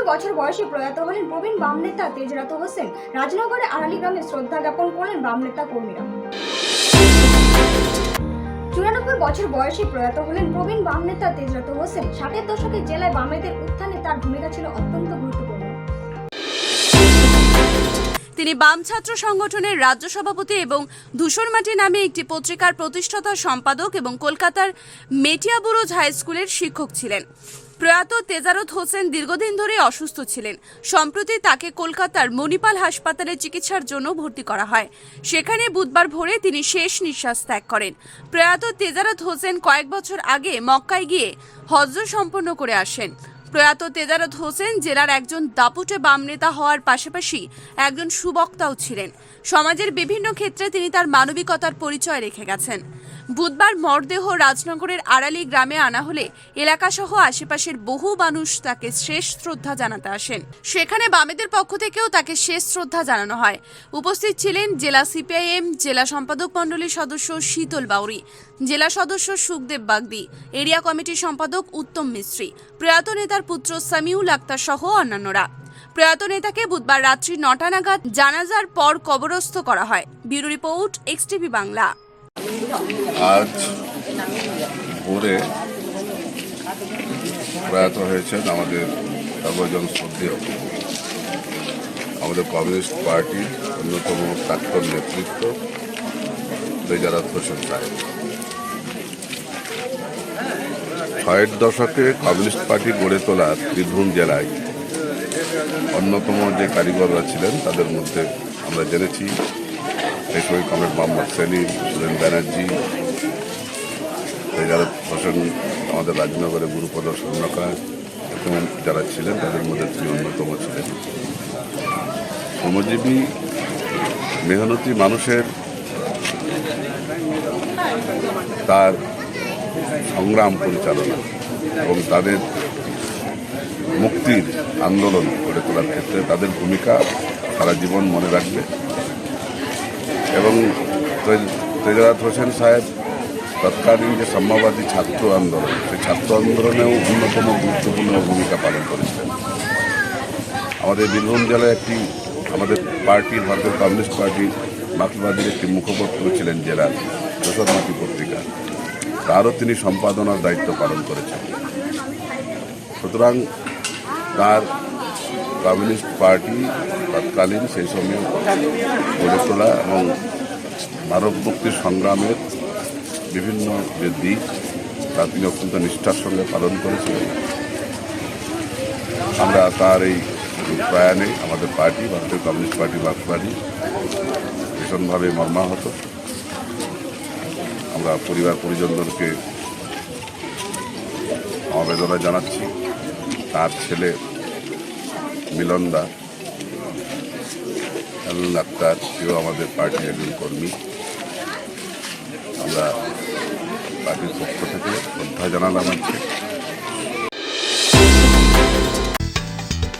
চুরানব্বই বছর বয়সে প্রয়াত হলেন প্রবীণ বাম নেতা তেজরাত হোসেন। রাজনগরে আড়ালি গ্রামে শ্রদ্ধা জ্ঞাপন করলেন বাম নেতা কর্মীরা। চুরানব্বই বছর বয়সে প্রয়াত হলেন প্রবীণ বাম নেতা তেজরাত হোসেন। ষাটের দশকে জেলায় বামেদের উত্থানে তার ভূমিকা ছিল অত্যন্ত গুরুত্বপূর্ণ। তিনি বাম ছাত্র সংগঠনের রাজ্য সভাপতি এবং ধূসরমাটি নামে একটি পত্রিকার প্রতিষ্ঠাতা সম্পাদক এবং কলকাতার মেটিয়াবুরুজ হাই স্কুলের শিক্ষক ছিলেন। প্রয়াত তেজারত হোসেন দীর্ঘদিন ধরে অসুস্থ ছিলেন। সম্প্রতি তাকে কলকাতার মণিপাল হাসপাতালে চিকিৎসার জন্য ভর্তি করা হয়। সেখানে বুধবার ভোরে তিনি শেষ নিঃশ্বাস ত্যাগ করেন। প্রয়াত তেজারত হোসেন কয়েক বছর আগে মক্কায় গিয়ে হজ্জ সম্পন্ন করে আসেন। প্রয়াত তেজারত হোসেন জেলার একজন দাপুটে বাম নেতা হওয়ার পাশাপাশি একজন সুবক্তাও ছিলেন। সমাজের বিভিন্ন ক্ষেত্রে তিনি তার মানবিকতার পরিচয় রেখে গেছেন। বুধবার মরদেহ রাজনগরের আড়ালি গ্রামে আনা হলে এলাকাসহ আশেপাশের বহু মানুষ তাকে শেষ শ্রদ্ধা জানাতে আসেন। সেখানে বামেদের পক্ষ থেকেও তাকে শেষ শ্রদ্ধা জানানো হয়। উপস্থিত ছিলেন জেলা সিপিআইএম, জেলা সম্পাদক মণ্ডলীর সদস্য শীতল বাউরি, জেলা সদস্য সুখদেব বাগদি, এরিয়া কমিটির সম্পাদক উত্তম মিস্ত্রি, প্রয়াত নেতার পুত্র সামিউল আক্তার সহ অন্যান্যরা। প্রয়াত নেতাকে বুধবার রাত্রি নটা নাগাদ জানাজার পর কবরস্থ করা হয়। Bureau report XTV Bangla. আজ ভোরে প্রয়াত হয়েছেন আমাদের সর্বজন শ্রদ্ধেয় আমাদের কমিউনিস্ট পার্টির অন্যতম প্রাক্তন নেতৃত্ব, বেজারাত হোসেন সাহেব। ছয়ের দশকে কমিউনিস্ট পার্টি গড়ে তোলার বীরভূম জেলায় অন্যতম যে কারিগররা ছিলেন, তাদের মধ্যে আমরা জেনেছি সময় কমরেড মোহাম্মদ সেলিম, সুরেন ব্যানার্জি তেজারত হোসেন, আমাদের রাজনগরে গুরুপদ স্বর্ণকার এবং যারা ছিলেন, তাদের মধ্যে তিনি অন্যতম ছিলেন। শ্রমজীবী, মেহনতি মানুষের তার সংগ্রাম পরিচালনা এবং তাদের মুক্তির আন্দোলন গড়ে তোলার ক্ষেত্রে তাদের ভূমিকা সারা জীবন মনে রাখবে। এবং তে- তেজরাত হোসেন সাহেব তৎকালীন যে সাম্যবাদী ছাত্র আন্দোলন, সেই ছাত্র আন্দোলনেও অন্যতম গুরুত্বপূর্ণ ভূমিকা পালন করেছিলেন আমাদের বীরভূম জেলায় একটি, আমাদের পার্টির ভারতের কমিউনিস্ট পার্টির মাতৃবাদীর একটি মুখপত্র ছিলেন জেলার যশোরমাটি পত্রিকা। তারও তিনি সম্পাদনার দায়িত্ব পালন করেছেন। সুতরাং তার কমিউনিস্ট পার্টি তৎকালীন সেই সময় গড়ে তোলা এবং মানব মুক্তির সংগ্রামের বিভিন্ন যে দিক, তা তিনি অত্যন্ত নিষ্ঠার সঙ্গে পালন করেছিলেন। আমরা তার এই প্রয়াণে আমাদের পার্টি, ভারতীয় কমিউনিস্ট পার্টি বাকবাড়ি ভীষণভাবে মর্মাহত। আমরা পরিবার পরিজনদেরকে সমবেদনা জানাচ্ছি, তার ছেলে মিলন দা আলুল আক্তার সেও আমাদের পার্টির একজন কর্মী। আমরা পার্টির পক্ষ থেকে শ্রদ্ধা জানালাম আজকে।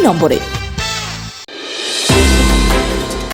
এই নম্বরে।